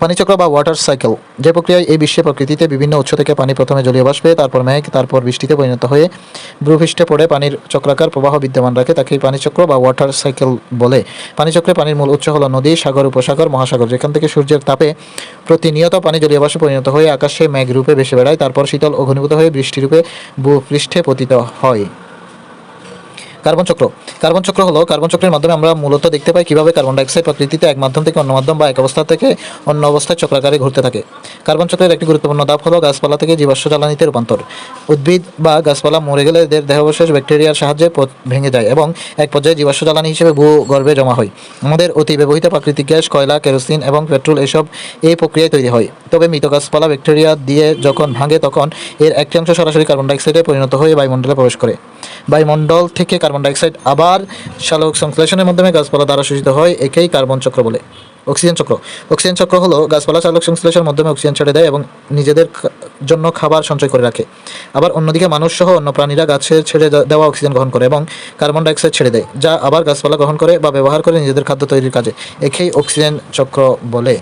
পানিচক্র বা water cycle যে প্রক্রিয়ায় এই বিশ্বে প্রকৃতিতে বিভিন্ন উৎস থেকে পানি প্রথমে জলীয় বাষ্পে, তারপর মেঘ, তারপর বৃষ্টিতে পরিণত হয়ে ভূপৃষ্ঠে পড়ে পানির চক্রাকার প্রবাহ বিদ্যমান রাখে, তাকে পানিচক্র বা ওয়াটার সাইকেল বলে। পানিচক্রে পানির মূল উৎস হলো নদী, সাগর, উপসাগর, মহাসাগর, যেখান থেকে সূর্যের তাপে প্রতিনিয়ত পানি জলীয় বাষ্পে পরিণত হয়ে আকাশে মেঘ রূপে ভেসে বেড়ায়, তারপর শীতল ও ঘনীভূত হয়ে বৃষ্টিরূপে ভূপৃষ্ঠে পতিত হয়। কার্বন চক্র কার্বন চক্র হলো কার্বন চক্রের মাধ্যমে আমরা মূলত দেখতে পাই কীভাবে কার্বন ডাইঅক্সাইড প্রকৃতিতে এক মাধ্যম থেকে অন্য মাধ্যম বা এক অবস্থা থেকে অন্য অবস্থায় চক্রাকারে ঘুরতে থাকে। কার্বন চক্রের একটি গুরুত্বপূর্ণ ধাপ হলো গাছপালা থেকে জীবাশ্ম জ্বালানিতে রূপান্তর। উদ্ভিদ বা গাছপালা মরে গেলে এদের দেহাবশেষ ব্যাকটেরিয়ার সাহায্যে ভেঙে যায় এবং এক পর্যায়ে জীবাশ্ম জ্বালানি হিসেবে ভূগর্ভে জমা হয়। আমাদের অতি ব্যবহৃত প্রাকৃতিক গ্যাস, কয়লা, কেরোসিন এবং পেট্রোল এসব এই প্রক্রিয়ায় তৈরি হয়। তবে মৃত গাছপালা ব্যাকটেরিয়া দিয়ে যখন ভাঙে তখন এর একটি অংশ সরাসরি কার্বন ডাইঅক্সাইডে পরিণত হয়ে বায়ুমণ্ডলে প্রবেশ করে। বায়ুমণ্ডল থেকে কার্বন ডাইঅক্সাইড আবার সালোক সংশ্লেষণের মাধ্যমে গাছপালা দ্বারা শোষিত হয়, একেই কার্বন চক্র বলে। অক্সিজেন চক্র। অক্সিজেন চক্র হলো গাছপালা চালক সংশ্লেষণের মাধ্যমে অক্সিজেন ছেড়ে দেয় এবং নিজেদের জন্য খাবার সঞ্চয় করে রাখে। আবার অন্যদিকে মানুষ সহ অন্য প্রাণীরা গাছের ছেড়ে দেওয়া অক্সিজেন গ্রহণ করে এবং কার্বন ডাইঅক্সাইড ছেড়ে দেয়, যা আবার গাছপালা গ্রহণ করে বা ব্যবহার করে নিজেদের খাদ্য তৈরির কাজে। একেই অক্সিজেন চক্র বলে।